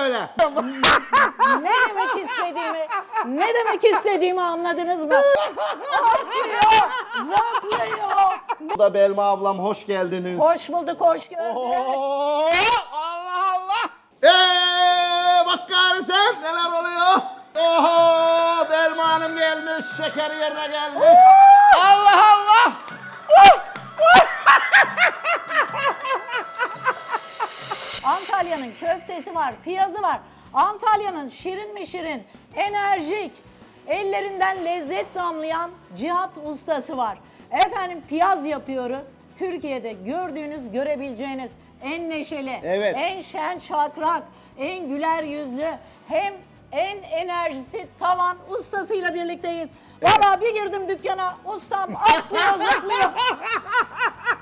böyle. Ne demek istediğimi, ne demek istediğimi anladınız mı? Atlıyor, zıplıyor. Bu da Belma ablam hoş geldiniz. Hoş bulduk, hoş gördük. Oo, Allah Allah. Eee bak gari sen neler oluyor. Oho Belma Hanım gelmiş. Şeker yerine gelmiş. Allah Allah. Antalya'nın köftesi var, piyazı var. Antalya'nın şirin mi şirin, enerjik, ellerinden lezzet damlayan cihat ustası var. Efendim piyaz yapıyoruz. Türkiye'de gördüğünüz, görebileceğiniz en neşeli, Evet. en şen şakrak, en güler yüzlü, hem en enerjisi tavan ustasıyla birlikteyiz. Valla bir girdim dükkana, ustam atlıyor zıplıyor.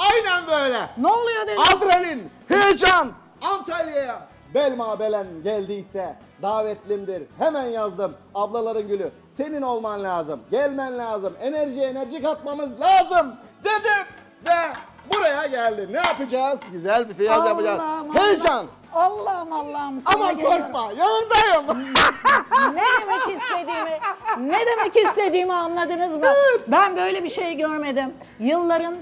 Aynen böyle. ne oluyor dedim. Adrenalin, heyecan. Antalya'ya Belma Belen geldiyse davetlimdir. Hemen yazdım. Ablaların gülü. Senin olman lazım. Gelmen lazım. Enerji enerji katmamız lazım. Dedim ve buraya geldi. Ne yapacağız? Güzel bir piyaz yapacağız. Allah'ım, Heyecan. Allah'ım Allah'ım sana Ama geliyorum. korkma. Yanındayım. Ne demek istediğimi, ne demek istediğimi anladınız mı? Ben böyle bir şey görmedim. Yılların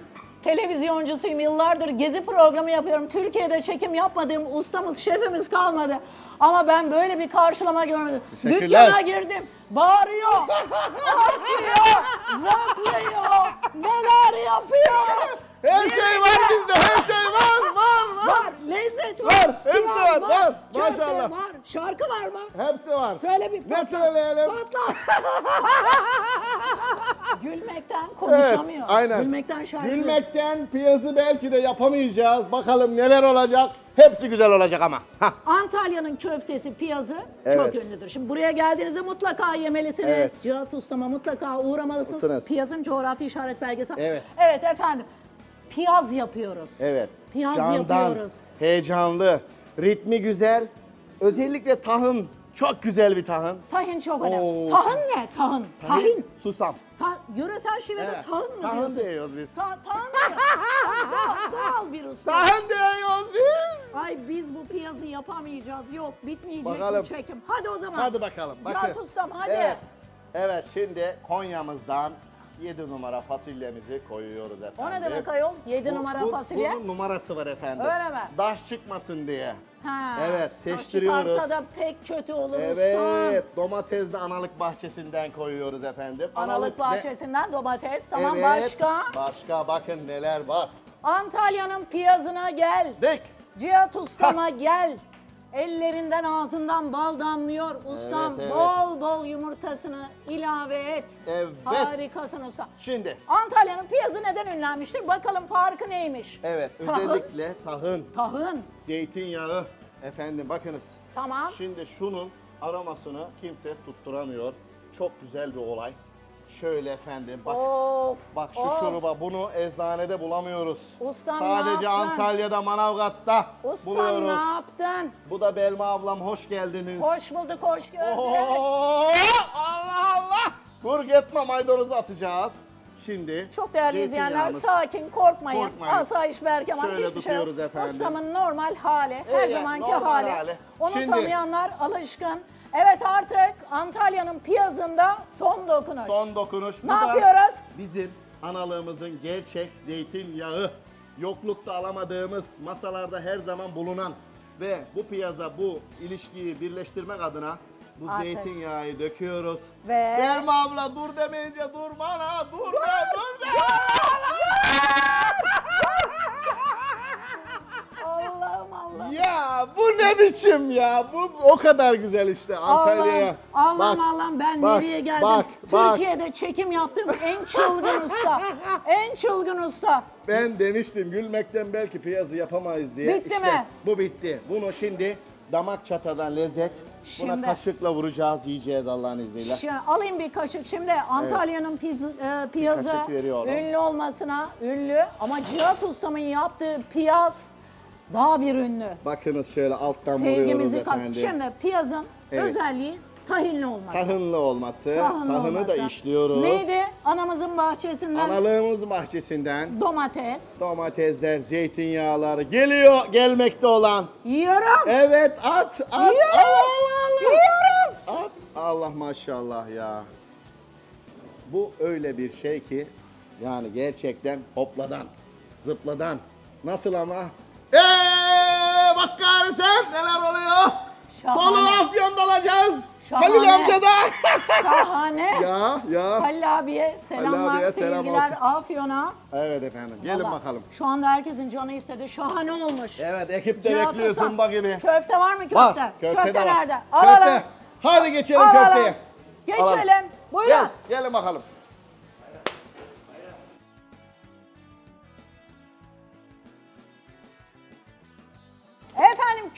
televizyoncusuyum. Yıllardır gezi programı yapıyorum. Türkiye'de çekim yapmadığım ustamız, şefimiz kalmadı. Ama ben böyle bir karşılama görmedim. Teşekkürler. Dükkana girdim. Bağırıyor, atlıyor, zıplıyor, neler yapıyor. Her şey var bizde. Her şey var. Var. Var. Var, lezzet var. Var, hepsi var, var. Maşallah. var, şarkı var mı? Hepsi var. Söyle bir Ne patlat. söyleyelim? Patlat. Gülmekten Evet, konuşamıyor. aynen. Gülmekten şarkı. Gülmekten piyazı belki de yapamayacağız. Bakalım neler olacak. Hepsi güzel olacak ama. Hah. Antalya'nın köftesi, piyazı Evet. çok ünlüdür. Şimdi buraya geldiğinizde mutlaka yemelisiniz. Evet. Cihat Usta'ma mutlaka uğramalısınız. Isınız. Piyazın coğrafi işaret belgesi. Evet. Evet efendim. Piyaz yapıyoruz. Evet. Piyaz Candan, yapıyoruz. heyecanlı, ritmi güzel. Özellikle tahın. Çok güzel bir tahın. Tahin çok önemli. Oo. Tahın ne? Tahın. Tahin. Susam. Ta yöresel şivede Evet. tahın mı Tahın diyorsun? diyoruz biz. Ta tahın diyor. doğal, doğal bir usta. Tahın diyoruz biz. Ay biz bu piyazı yapamayacağız. Yok bitmeyecek Bakalım. bu çekim. Hadi o zaman. Hadi bakalım. Cihat Bakın. ustam hadi. Evet. Evet şimdi Konya'mızdan 7 numara fasulyemizi koyuyoruz efendim. O ne demek ayol? 7 Bu- numara bu- fasulye. Bunun numarası var efendim. Öyle mi? Daş çıkmasın diye. Ha, Evet, seçtiriyoruz. Çıkarsa da pek kötü olur Evet, domates de analık bahçesinden koyuyoruz efendim. Analık ne- bahçesinden domates. Tamam Evet, başka. Başka bakın neler var. Antalya'nın piyazına gel. Dik. Cihat ustama gel. Ellerinden ağzından bal damlıyor. Ustam Evet, bol bol yumurtasını ilave et. Evet. Harikasın usta. Şimdi Antalya'nın piyazı neden ünlenmiştir? Bakalım farkı neymiş? evet Tahın. özellikle tahın, Tahın. zeytinyağı efendim bakınız. Tamam. Şimdi şunun aromasını kimse tutturamıyor. Çok güzel bir olay. Şöyle efendim bak. Of. Bak şu of. şuruba bunu eczanede bulamıyoruz. Ustam ne Sadece yaptın? Antalya'da Manavgat'ta Ustam buluyoruz. ne yaptın? Bu da Belma ablam hoş geldiniz. Hoş bulduk, hoş gördük. Oo, Allah Allah. Dur gitme maydanozu atacağız. Şimdi Çok değerli izleyenler zeytinyağımız. sakin, korkmayın. Korkmayın. Asayiş Berkeman Şöyle hiçbir şey yok. tutuyoruz efendim. Ustamın normal hali, her Evet, zamanki normal hali. hali. Onu Şimdi- tanıyanlar alışkın. Evet artık Antalya'nın piyazında son dokunuş. Son dokunuş. Ne Bu da yapıyoruz? Bizim analığımızın gerçek zeytinyağı. Yoklukta alamadığımız, masalarda her zaman bulunan ve bu piyaza bu ilişkiyi birleştirmek adına bu Aferin. zeytinyağı döküyoruz. Ve- Verme abla dur demeyince durma la dur de dur de. Allah'ım Allah'ım. Ya bu ne biçim ya? Bu o kadar güzel işte Antalya'ya. Allah'ım, Bak, Allah'ım ben bak, nereye geldim? bak, bak. Türkiye'de çekim yaptığım en çılgın usta. En çılgın usta. Ben demiştim gülmekten belki piyazı yapamayız diye. Bitti İşte mi? Bu bitti. Bunu şimdi damak çatadan lezzet. Buna Şimdi- kaşıkla vuracağız, yiyeceğiz Allah'ın izniyle. Şimdi alayım bir kaşık. Şimdi Antalya'nın piz- e, piyazı kaşık veriyorum. ünlü olmasına ünlü ama Cihat Ustam'ın yaptığı piyaz daha bir ünlü. Bakınız şöyle alttan vuruyoruz Sevgimizi kat. efendim. Şimdi piyazın Evet. özelliği tahinli olması. Tahınlı olması. Tahınlı Tahını da olması. işliyoruz. Neydi? Anamızın bahçesinden Analığımız bahçesinden domates. domatesler, zeytinyağları geliyor gelmekte olan. Yiyorum. Evet at at. Yiyorum. Allah Allah. Yiyorum. At. Allah maşallah ya. Bu öyle bir şey ki yani gerçekten hopladan, zıpladan. Nasıl ama? Eee bak sen neler oluyor? Şahane. Sonu Afyon'da alacağız. Şahane. Halil amca da. Şahane. ya ya. Halil abiye selamlar, abiye selam sevgiler. Afyon'a. Evet efendim. Gelin Vallahi bakalım. Şu anda herkesin canı istedi. Şahane olmuş. Evet ekip de Cihat bekliyor gibi. Köfte var mı köfte? Var. Köfte, de var. nerede? Köfte. Alalım. Hadi geçelim Alalım. köfteye. Geçelim. Alalım. Buyurun. Gel, gelin bakalım.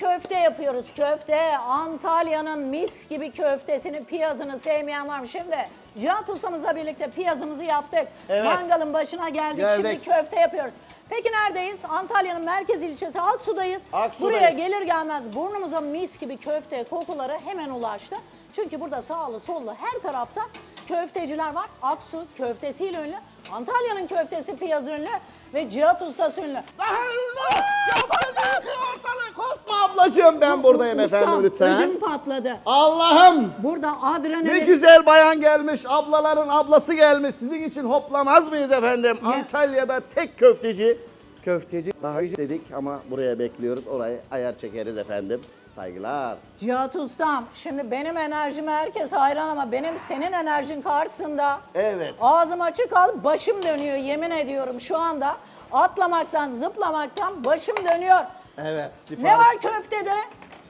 Köfte yapıyoruz. Köfte Antalya'nın mis gibi köftesini, piyazını sevmeyen var mı? Şimdi Cihat ustamızla birlikte piyazımızı yaptık. Evet. Mangalın başına geldik. Geldik. Şimdi köfte yapıyoruz. Peki neredeyiz? Antalya'nın merkez ilçesi Aksu'dayız. Aksu'dayız. Buraya gelir gelmez burnumuza mis gibi köfte kokuları hemen ulaştı. Çünkü burada sağlı sollu her tarafta köfteciler var. Aksu köftesiyle ünlü. Antalya'nın köftesi piyaz ünlü ve Cihat ustası ünlü. Allah! Yapacak ortalık korkma ablacığım ben buradayım Ustam, efendim lütfen. ödüm patladı. Allah'ım Burada ne adrenalin... güzel bayan gelmiş, ablaların ablası gelmiş. Sizin için hoplamaz mıyız efendim? Ya. Antalya'da tek köfteci. Köfteci daha önce dedik ama buraya bekliyoruz. Orayı ayar çekeriz efendim. Saygılar. Cihat ustam, şimdi benim enerjime herkes hayran ama benim senin enerjin karşısında Evet. ağzım açık al, başım dönüyor yemin ediyorum şu anda. Atlamaktan, zıplamaktan başım dönüyor. Evet. Sipariş. Ne var köftede?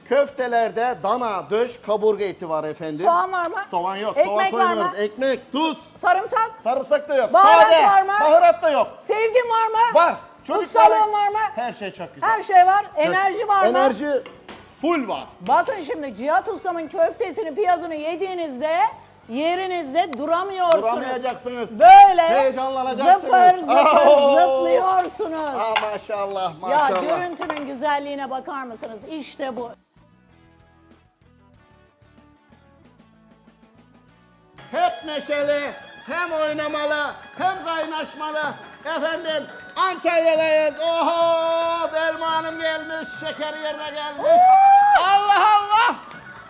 Köftelerde dana, döş, kaburga eti var efendim. Soğan var mı? Soğan yok. Ekmek Soğan var koymuyoruz. mı? Ekmek, tuz, Sarımsak? sarımsak da yok. Baharat Sade. var mı? Baharat da yok. Sevgin var mı? Var. Ustalığın var mı? Her şey çok güzel. Her şey var. Enerji var mı? Enerji full var. Bakın şimdi Cihat Ustam'ın köftesini, piyazını yediğinizde yerinizde duramıyorsunuz. Duramayacaksınız. Böyle Heyecanlanacaksınız. zıpır zıpır Oo! zıplıyorsunuz. Aa, maşallah Ya maşallah. görüntünün güzelliğine bakar mısınız? İşte bu. Hep neşeli, hem oynamalı, hem kaynaşmalı. Efendim Antalya'dayız. Oho! Belma Hanım gelmiş, şeker yerine gelmiş. Allah Allah!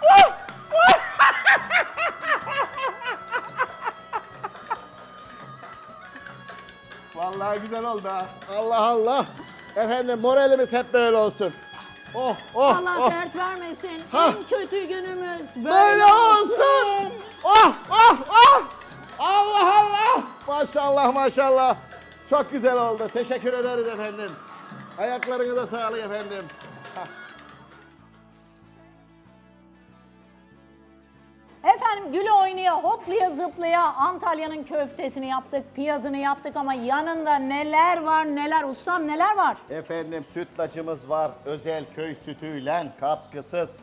Vallahi güzel oldu ha. Allah Allah. Efendim moralimiz hep böyle olsun. Oh oh Allah oh. dert vermesin. Ha. En kötü günümüz böyle, Böyle olsun. Oh oh oh. Allah Allah. Maşallah maşallah. Çok güzel oldu. Teşekkür ederiz efendim. Ayaklarınıza sağlık efendim. Efendim güle oynaya, hoplaya zıplaya Antalya'nın köftesini yaptık, piyazını yaptık ama yanında neler var neler ustam neler var? Efendim sütlacımız var. Özel köy sütüyle katkısız.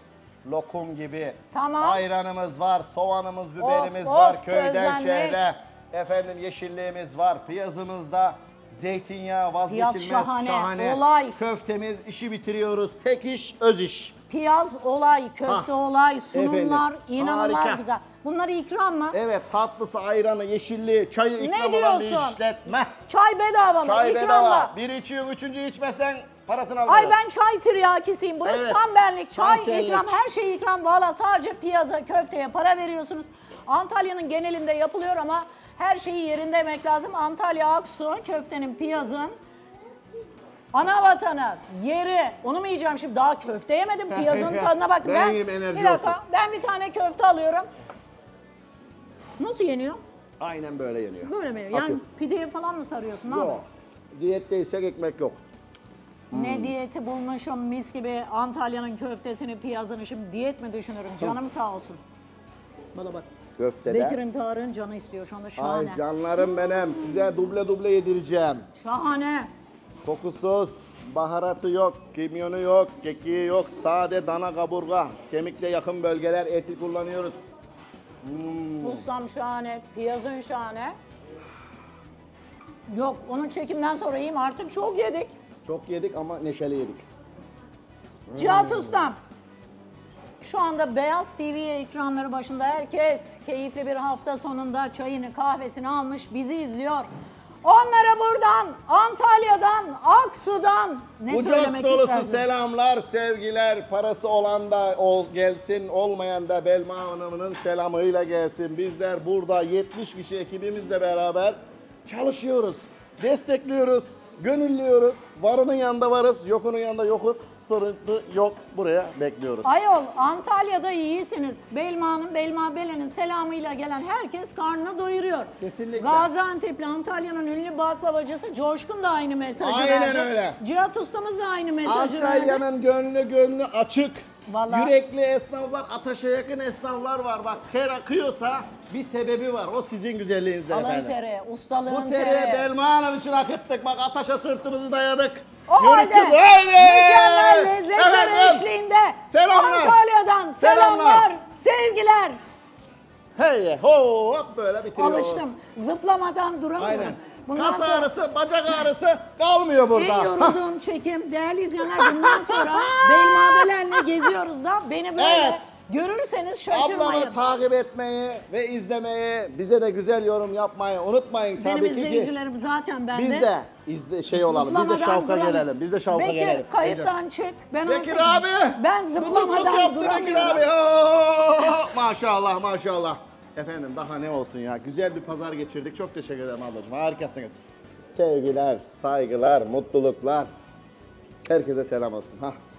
Lokum gibi. Tamam. Ayranımız var. Soğanımız, biberimiz Of, var. of, Köyden közlenmiş. şehre. Efendim yeşilliğimiz var. Piyazımızda zeytinyağı vazgeçilmez. şahane, olay. Köftemiz işi bitiriyoruz. Tek iş öz iş. Piyaz olay, köfte olay, sunumlar Efendim, inanılmaz harika. güzel. Bunlar ikram mı? Evet tatlısı, ayranı, yeşilliği, çayı ikram olan bir diyorsun? işletme. Çay bedava mı? Çay İkram bedava. Bir içiyorsun, üçüncü içmesen parasını almıyor. Ay ben çay tiryakisiyim. Burası Evet. tam benlik. Çay Tam senlik. ikram, her şey ikram. Valla sadece piyaza, köfteye para veriyorsunuz. Antalya'nın genelinde yapılıyor ama her şeyi yerinde yemek lazım. Antalya Aksu, köftenin, piyazın ana vatanı, yeri. Onu mu yiyeceğim şimdi? Daha köfte yemedim. Piyazın tadına bak. Ben yiyeyim, enerji bir dakika. olsun. Ben bir tane köfte alıyorum. Nasıl yeniyor? Aynen böyle yeniyor. Böyle mi? Yani Atıyor. pideye falan mı sarıyorsun? Ne Yok. yapıyorsun? Diyetteysek ekmek yok. Hmm. Ne diyeti bulmuşum mis gibi Antalya'nın köftesini, piyazını. Şimdi diyet mi düşünürüm? Canım sağ olsun. Bana bak. Köftede. Bekir'in Tarık'ın canı istiyor şu anda. Şahane. Ay canlarım benim. Size duble duble yedireceğim. Şahane. Kokusuz, baharatı yok, kimyonu yok, kekiği yok. Sade dana kaburga. Kemikle yakın bölgeler eti kullanıyoruz. Hmm. Ustam şahane. Piyazın şahane. Yok onun çekimden sonra yiyeyim artık çok yedik. Hmm. Çok yedik ama neşeli yedik. Cihat ustam. Şu anda Beyaz TV ekranları başında herkes keyifli bir hafta sonunda çayını kahvesini almış bizi izliyor. Onlara buradan, Antalya'dan, Aksu'dan ne Kucak söylemek dolusu istersin? selamlar, sevgiler. Parası olan da ol, gelsin, olmayan da Belma Hanım'ın selamıyla gelsin. Bizler burada 70 kişi ekibimizle beraber çalışıyoruz. Destekliyoruz, gönüllüyoruz. Varının yanında varız, yokunun yanında yokuz. Sıkıntı yok. Buraya bekliyoruz. Ayol Antalya'da iyisiniz. Belma'nın, Belma Belen'in selamıyla gelen herkes karnını doyuruyor. Kesinlikle. Gaziantep'li Antalya'nın ünlü baklavacısı Coşkun da aynı mesajı Aynen verdi. öyle. Cihat ustamız da aynı mesajı verdi. Antalya'nın gönlü gönlü açık. Vallahi- Yürekli esnaflar, ataşa yakın esnaflar var. Bak ter akıyorsa bir sebebi var. O sizin güzelliğinizde Alın efendim. tere, ustalığın Bu tere Belma Hanım için hak ettik. Bak ataşa sırtımızı dayadık. O halde mükemmel lezzetler Efendim, eşliğinde Selamlar. Antalya'dan selamlar, Selamlar. sevgiler. Hey ho hop böyle bitiriyoruz. Alıştım. Zıplamadan duramıyorum. Aynen. Bundan Kas sonra ağrısı, bacak ağrısı kalmıyor burada. en yorulduğum çekim değerli izleyenler bundan sonra Belmabelerle geziyoruz da beni böyle Evet. Görürseniz şaşırmayın. Ablamı takip etmeyi ve izlemeyi, bize de güzel yorum yapmayı unutmayın Benim tabii ki. ki. izleyicilerim zaten bende. Biz de izle şey olalım. Biz de şavka duramıyorum. gelelim. Biz de şavka Bekir, gelelim. kayıttan çık. Ben Bekir artık- abi. Ben zıplamadan yaptı Bekir duramıyorum. abi. Oo, maşallah maşallah. Efendim daha ne olsun ya. Güzel bir pazar geçirdik. Çok teşekkür ederim ablacığım. Harikasınız. Sevgiler, saygılar, mutluluklar. Herkese selam olsun. Hah.